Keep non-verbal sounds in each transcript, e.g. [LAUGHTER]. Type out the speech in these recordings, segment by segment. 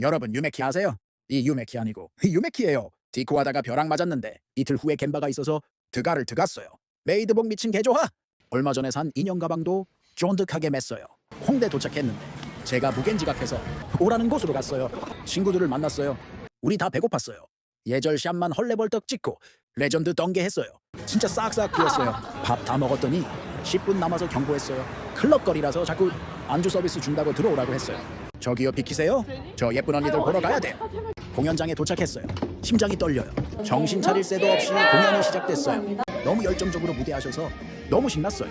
여러분 유메키 아세요? 이 유메키 아니고 [LAUGHS] 유메키예요. 디코하다가 벼락 맞았는데 이틀 후에 gem바가 있어서 드가를 드갔어요. 메이드복 미친 개조하. 얼마 전에 산 인형 가방도 쫀득하게 맸어요. 홍대 도착했는데 제가 무겐지각해서 오라는 곳으로 갔어요. 친구들을 만났어요. 우리 다 배고팠어요. 예절 샷만 헐레벌떡 찍고 레전드 덩게했어요. 진짜 싹싹 비웠어요. 밥 다 먹었더니 10분 남아서 경고했어요. 클럽거리라서 자꾸 안주 서비스 준다고 들어오라고 했어요. 저기요 비키세요. 저 예쁜 언니들 보러 가야 돼요. 공연장에 도착했어요. 심장이 떨려요. 정신 차릴 새도 없이 공연이 시작됐어요. 너무 열정적으로 무대하셔서 너무 신났어요.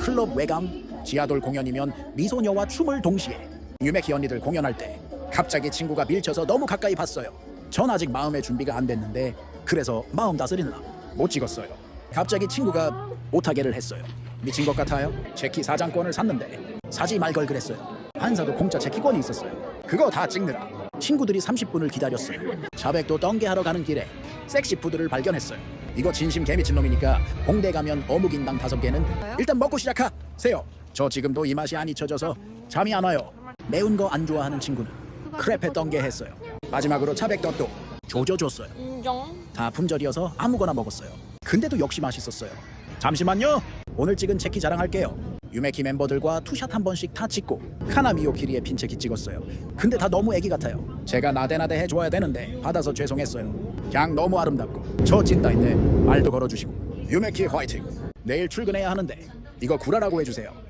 클럽 외감, 지하돌 공연이면 미소녀와 춤을 동시에 유메키 언니들 공연할 때 갑자기 친구가 밀쳐서 너무 가까이 봤어요. 전 아직 마음의 준비가 안 됐는데 그래서 마음 다스리느라 못 찍었어요. 갑자기 친구가 오타게를 했어요. 미친 것 같아요. 제키 사장권을 샀는데 사지 말 걸 그랬어요. 한사도 공짜 제키권이 있었어요. 그거 다 찍느라 친구들이 30분을 기다렸어요. 자백도 덩게하러 가는 길에 섹시푸드를 발견했어요. 이거 진심 개미친 놈이니까 홍대 가면 어묵인당 다섯 개는 일단 먹고 시작하 세요. 저 지금도 이 맛이 안 잊혀져서 잠이 안 와요. 매운 거 안 좋아하는 친구는 크레페 덩게 했어요. 마지막으로 차백떡도 조져줬어요. 다 품절이어서 아무거나 먹었어요. 근데도 역시 맛있었어요. 잠시만요. 오늘 찍은 체키 자랑할게요. 유메키 멤버들과 투샷 한 번씩 다 찍고 카나미오 키리의 핀체키 찍었어요. 근데 다 너무 애기 같아요. 제가 나대나대 해줘야 되는데 받아서 죄송했어요. 그냥 너무 아름답고 저 찐따인데 말도 걸어주시고 유메키 화이팅. 내일 출근해야 하는데 이거 구라라고 해주세요.